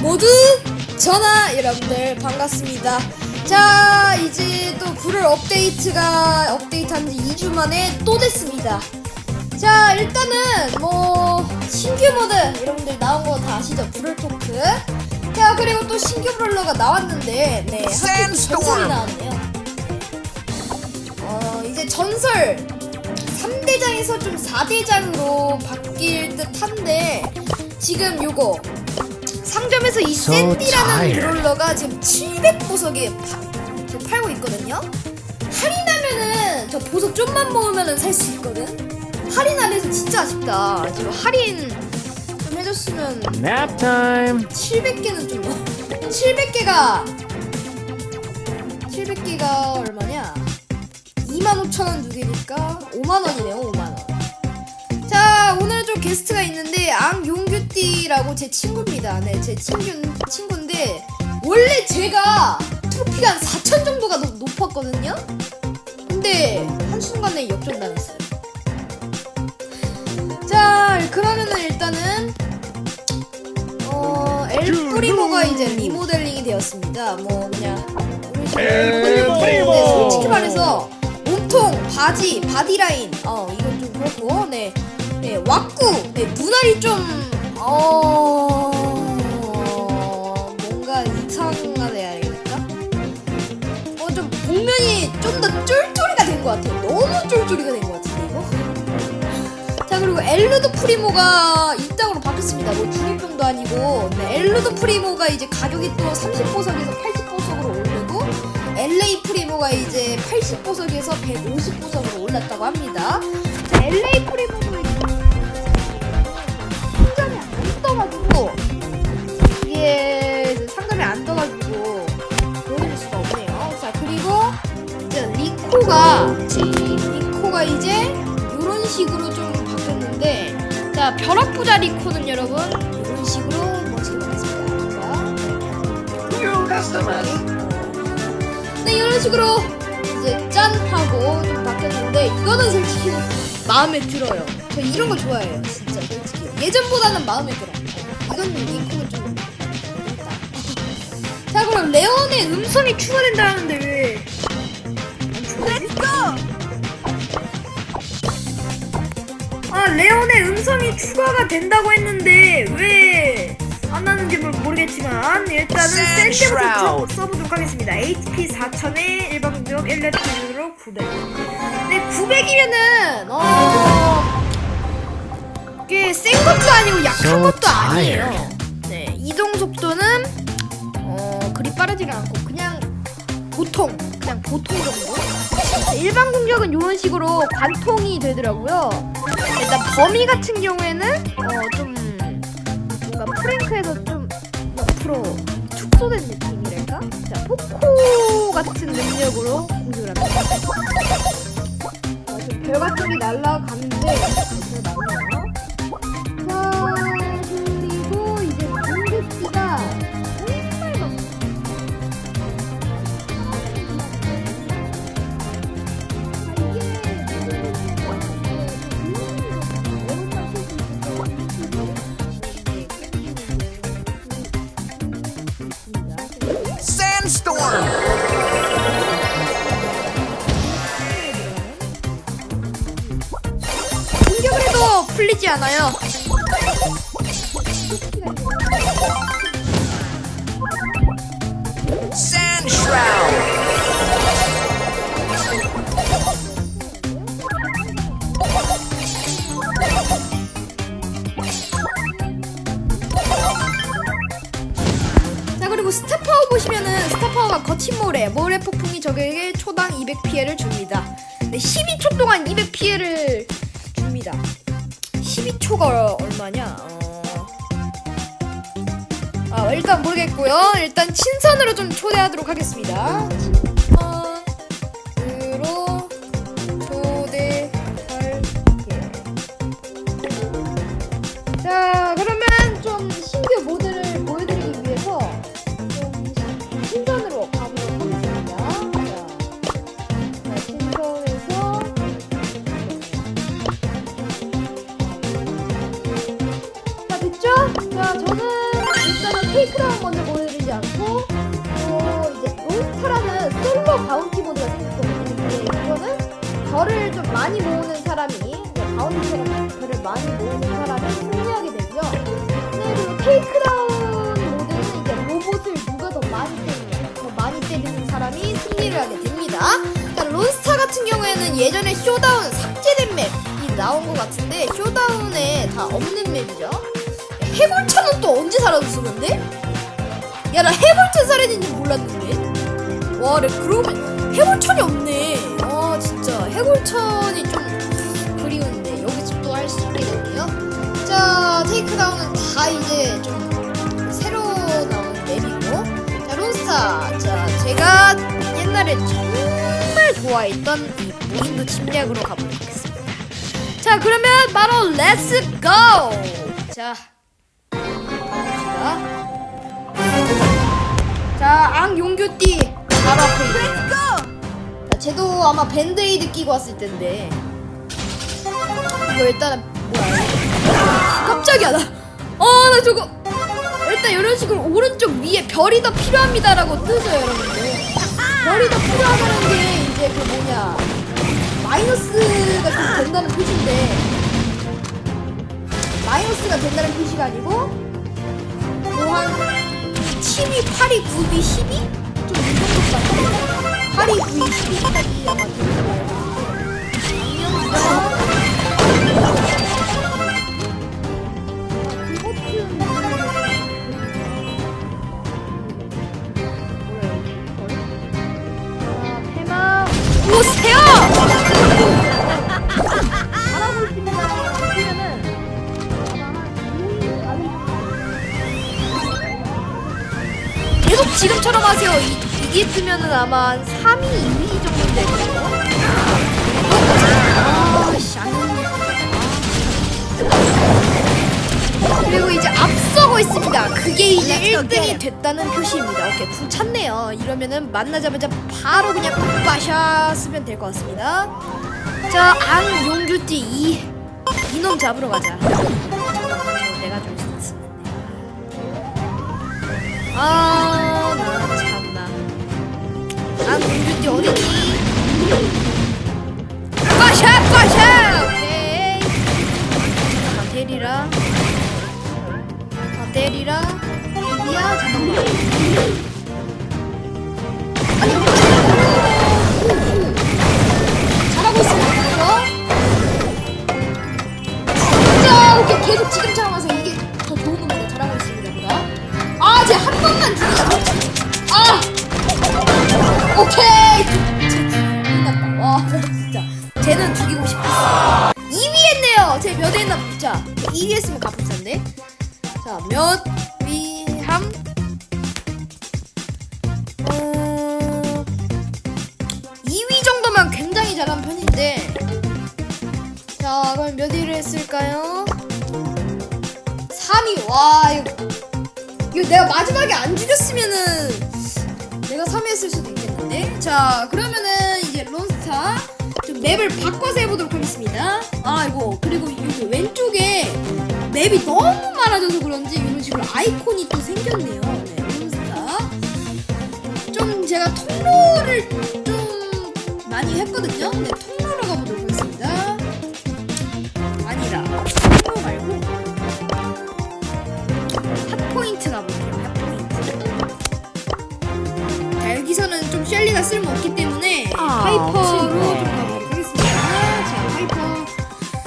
모두 전화 여러분들 반갑습니다. 자 이제 또 불을 업데이트가 업데이트한 지 2주 만에 또 됐습니다. 자 일단은 뭐 신규 모드 여러분들 나온 거 다 아시죠? 불을 토크. 자 그리고 또 신규 브롤러가 나왔는데 네 하필 Sandstorm. 전설이 나왔네요. 어 이제 전설 3대장에서 좀 4대장으로 바뀔 듯한데 지금 요거 상점에서 이 So 샌디라는 tired. 브롤러가 지금 700보석에 지금 팔고 있거든요. 할인하면은 저 보석 좀만 모으면은 살 수 있거든. 할인 안 해서 진짜 아쉽다. 지금 할인 좀 해줬으면 Nap time. 700개는 좀 700개가 700개가 얼마냐? 25,000원 두 개니까 5만 원이네요. 5만 원. 자, 오늘 좀 게스트가 있는데 앙용규 띠라고 제 친구입니다. 네, 제 친구 친구인데 원래 제가 트로피가 한 4천 정도가 높- 높았거든요. 근데 한순간에 역전당했어요. 자, 그러면은 일단은 어, 엘프리모가 이제 리모델링이 되었습니다. 뭐 그냥 엘프리모! 네, 솔직히 말해서 몸통, 바지, 바디라인, 어 이건 좀 그렇고, 네, 네 왁구, 네 눈알이 좀 어, 뭔가 이상하다 해야겠다. 어좀 복면이 좀 더 쫄쫄이가 된 것 같아요. 너무 쫄쫄이가 된 것 같은데 이거. 자 그리고 엘루드 프리모가 이땅으로 바뀌었습니다. 뭐 중립병도 아니고 네, 엘루드 프리모가 이제 가격이 또 30보석에서 80보석으로 오르고 LA 프리모가 이제 80보석에서 150보석으로 올랐다고 합니다. 자 LA 프리모도 코가 리코가 이제 이런 식으로 좀 바뀌었는데 자 벼락부자 리 코는 여러분 이런 식으로 멋지게 바뀌었습니다. 네 이런 식으로 이제 짠 하고 좀 바뀌었는데 이거는 솔직히 마음에 들어요. 저 이런 거 좋아해요. 진짜 솔직히 예전보다는 마음에 들어. 이건 리코는 좀 재밌다. 자 그럼 레온의 음성이 추가된다는데 왜? 아 레온의 음성이 추가가 된다고 했는데 왜안 나는지 모- 모르겠지만 일단은 Shroud. 써보도록 하겠습니다. HP 4000에 일반 공격 1레트로 900. 네 900이면은 어 이게 센 것도 아니고 약한 것도 아니에요. 네 이동 속도는 어 그리 빠르지가 않고 그냥 보통 그냥 보통 정도. 네, 일반 공격은 이런 식으로 관통이 되더라고요. 일단 범위 같은 경우에는 어 좀 뭔가 프랭크에서 좀 옆으로 축소된 느낌이랄까? 자 포코 같은 능력으로 공격을 합니다. 아, 좀별 같은 게 날라가는데 않아요. Sand shroud. 자 그리고 스타파워 보시면은 스타파워가 거친 모래 모래 폭풍이 적에게 초당 200 피해를 줍니다. 네 12초 동안 200 피해를 줍니다. 12초가 얼마냐? 어... 아 일단 모르겠고요. 일단 친선으로 좀 초대하도록 하겠습니다. 자 저는 일단은 테이크다운 먼저 보여드리지 않고 또 이제 론스타라는 솔로 바운티 모드가 생겼거든요. 근데 이거는 별을 좀 많이 모으는 사람이 네, 바운티처럼 별을 많이 모으는 사람이 승리하게 되고요. 네, 그리고 테이크다운 모드는 이제 로봇을 누가 더 많이 때리냐, 더 많이 때리는 사람이 승리를 하게 됩니다. 자, 론스타 같은 경우에는 예전에 쇼다운 삭제된 맵이 나온 것 같은데 쇼다운에 다 없는 맵이죠. 해골차는 또 언제 사라졌어 근데? 야 나 해골차 사라진 줄 몰랐는데? 와 그래 그러면 해골천이 없네. 아 진짜. 해골천이 좀 그리운데 여기서 또 할 수 있게 됐네요. 자 테이크다운은 다 이제 좀 새로 나온 맵이고. 자 론스타. 자 제가 옛날에 정말 좋아했던 이 무인도 침략으로 가보도록 하겠습니다. 자 그러면 바로 렛츠 고! 자 자 앙용규띠. 바로 앞에 있네요 자, 쟤도 아마 밴드에이드 끼고 왔을 텐데. 이거 일단은 뭐야? 깜짝이야 나 어 나 저거. 일단 이런 식으로 오른쪽 위에 별이 더 필요합니다라고 뜨죠 여러분들. 별이 더 필요하다는 게 이제 그 뭐냐. 마이너스가 좀 된다는 표시인데. 마이너스가 된다는 표시가 아니고 뭐한 7위, 8위, 9위, 10위? 좀이 정도 같아요 8위, 9위, 10위까지 아마 되는 거예요 지금처럼 하세요. 이, 이게 뜨면은 아마 한 3위, 2위 정도 될 거예요. 아씨, 안 했네. 그리고 이제 앞서고 있습니다. 그게 이제 1등이 됐다는 표시입니다. 오케이, 구 찼네요. 이러면은 만나자마자 바로 그냥 빠샤 쓰면 될 것 같습니다. 자, 앙용규띠 이 이놈 잡으러 가자. 잠깐만, 내가 좀. 아, 나 참나. 앙용규띠 어디니? 빠샤, 빠샤. 오케이. 잠깐만, 데리라. 아, 때리라. 이야, 잠깐만. 계속 지금 수도 있겠는데. 자, 그러면은 이제 론스타 좀 맵을 바꿔서 해보도록 하겠습니다. 아, 이거 그리고 여기 왼쪽에 맵이 너무 많아져서 그런지 이런 식으로 아이콘이 또 생겼네요. 네, 론스타. 좀 제가 통로를 좀 많이 했거든요. 네, 통로 좀 셸리가 쓸모없기 때문에 아, 하이퍼로 좀 정말. 가보도록 하겠습니다. 자, 하이퍼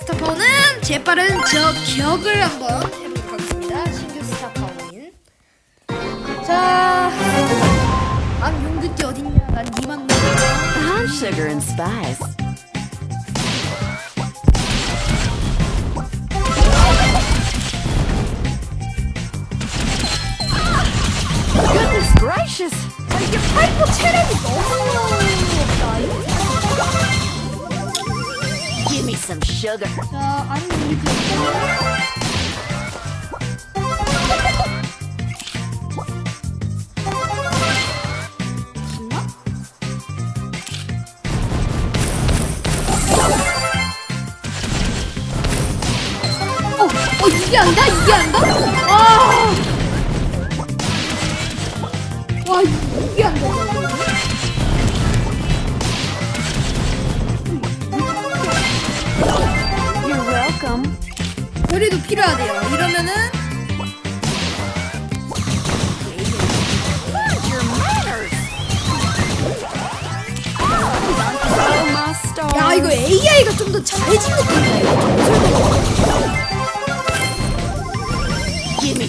스타퍼는 재빠른 저격을 한번 해보도록 하겠습니다. 신규 스타퍼인. 자, 난 용두띠 어딨냐? 난 니만. I'm sugar and spice. Goodness gracious! 아, 이게 파이퍼 체력이 너무 없다. Give me some sugar. 자, 아니. 갔나? 어, 어 이게 안다? 이게 안다? 우리도 필요하대요. 이러면은 야 이거 AI가 좀 더 잘해진 느낌이야. 이거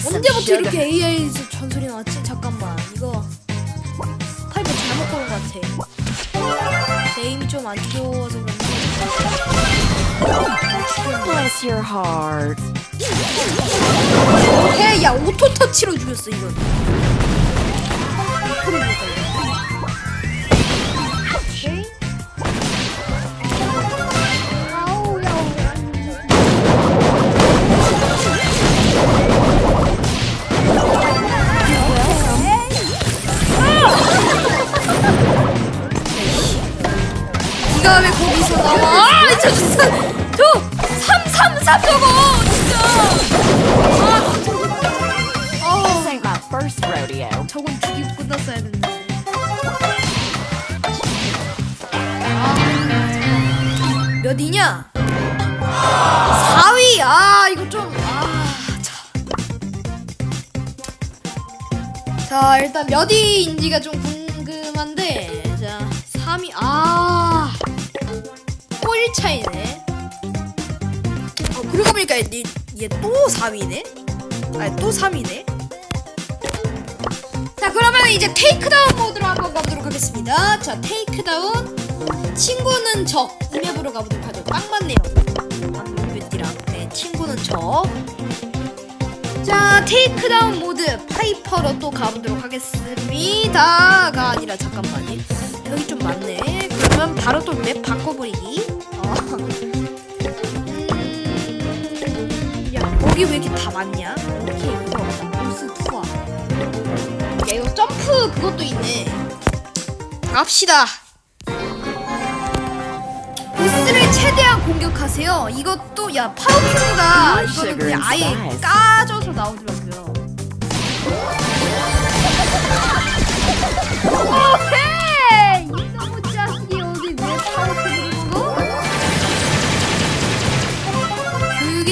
전설도. 언제부터 이렇게 AI에서 전설이 나왔지? 잠깐만 이거 것 같아. 제 힘이 좀 안 좋아서 그런지. Bless your heart. 오케이 야 오토 터치로 죽였어 이건 네가 왜 거기서 나와? 아, 저, 저, 저, 333 저거, 진짜. 아, 아, ain't my first rodeo. 저건 죽이고 끝났어야 했는데. 아, 잠깐만. 몇이냐? 4위. 아, 이거 좀, 아, 참. 자, 일단 몇 위인지가 좀 7 차이네. 어, 그러고 보니까 얘, 얘 또 3위네? 아니, 또 3위네? 자, 그러면 이제 테이크다운 모드로 한번 가보도록 하겠습니다. 자, 테이크다운. 친구는 적. 이 맵으로 가보도록 하죠. 딱 맞네요. 안무뷰띠랑 네, 친구는 적. 자, 테이크다운 모드. 파이퍼로 또 가보도록 하겠습니다. 가 아니라, 잠깐만. 여기 좀 많네. 그러면 바로 또 맵 바꿔버리기. 음, 야, 거기 왜 이렇게 다 많냐? 오케이, 없다. 보스 투어. 야, 이거 점프 그것도 있네. 갑시다. 보스를 최대한 공격하세요. 이것도 야 파워큐브가 이거는 그냥 아예 까져서 나오더라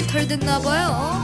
덜 됐나봐요.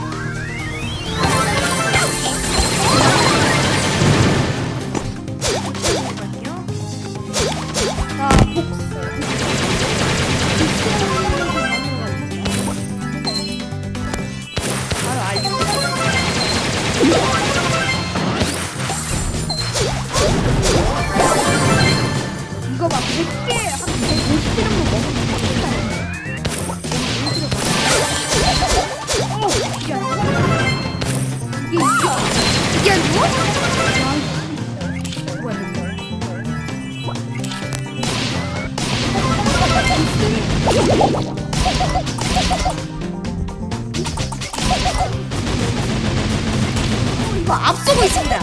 앞서고 있습니다.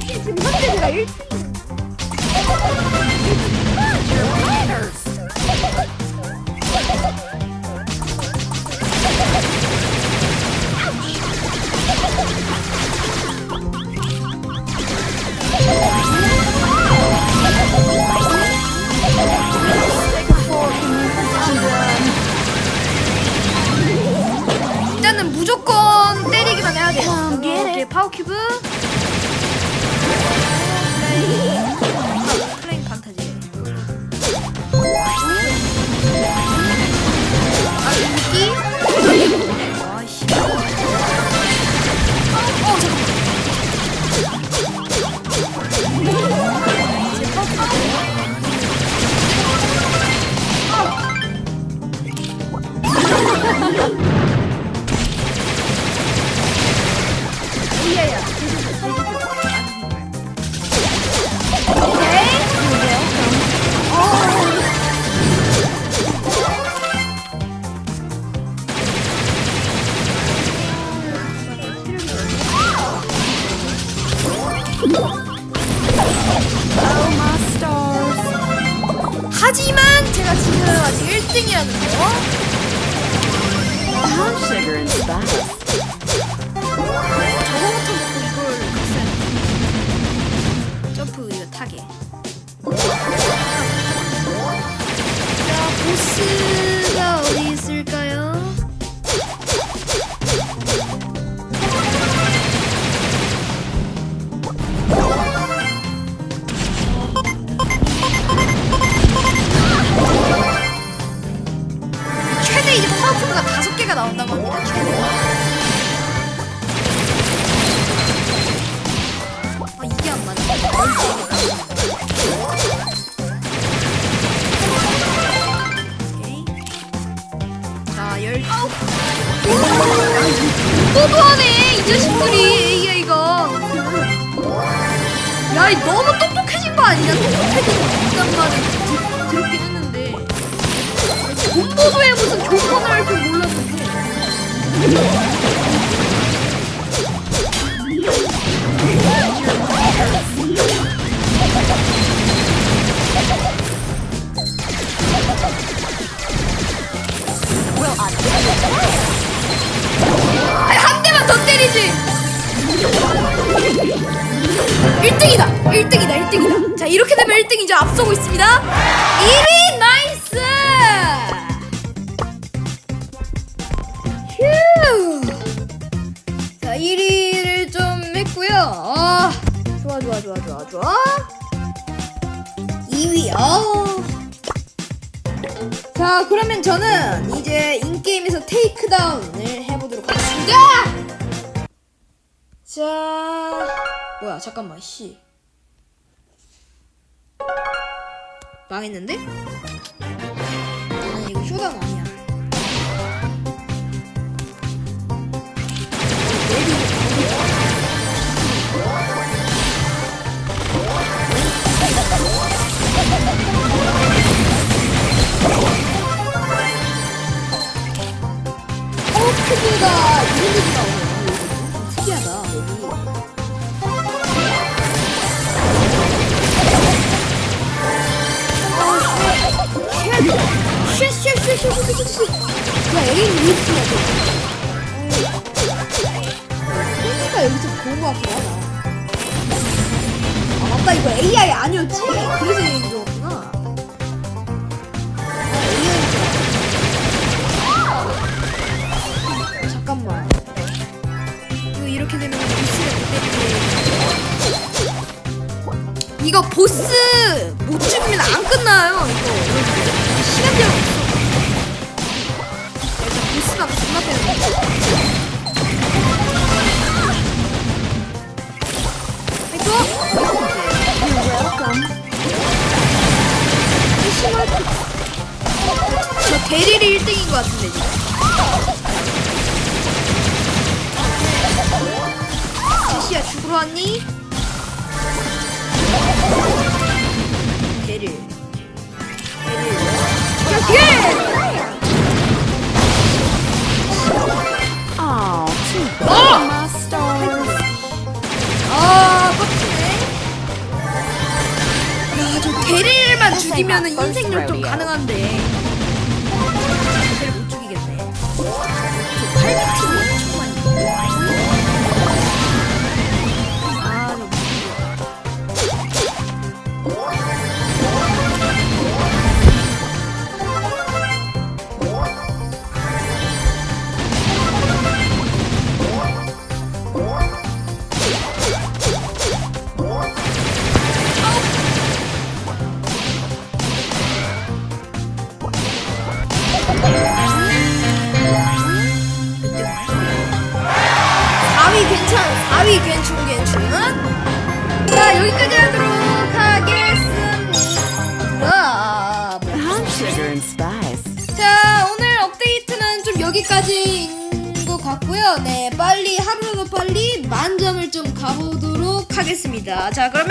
지금 현재 제가 1등. 파워 큐브. 1등이라는 거. I'm 좋아 좋아 좋아 좋아 좋아 2위 어. 자 그러면 저는 이제 인게임에서 테이크다운을 해보도록 하겠습니다 자 뭐야 잠깐만 씨 망했는데? 크기가 이런 데서 나오네요 좀 특이하다 쉣쉣쉣쉣쉣쉣 야 에린 왜 이렇게 해야 그러니까 여기서 같긴 하다 아 맞다 이거 AI 아니었지 그래서 얘인 이렇게 되면 보스를 못 때리게 이거 보스 못 죽이면 안 끝나요 이거. 시간 제한 없어. 일단 보스가 존나 이거 저 대리리 1등인 것 같은데 지금 제시야 죽으러 왔니? 대릴 야 Oh! my stars. 아 빡치네. 야저 죽이면 인생 역전 가능한데 하겠습니다. 자 빠이.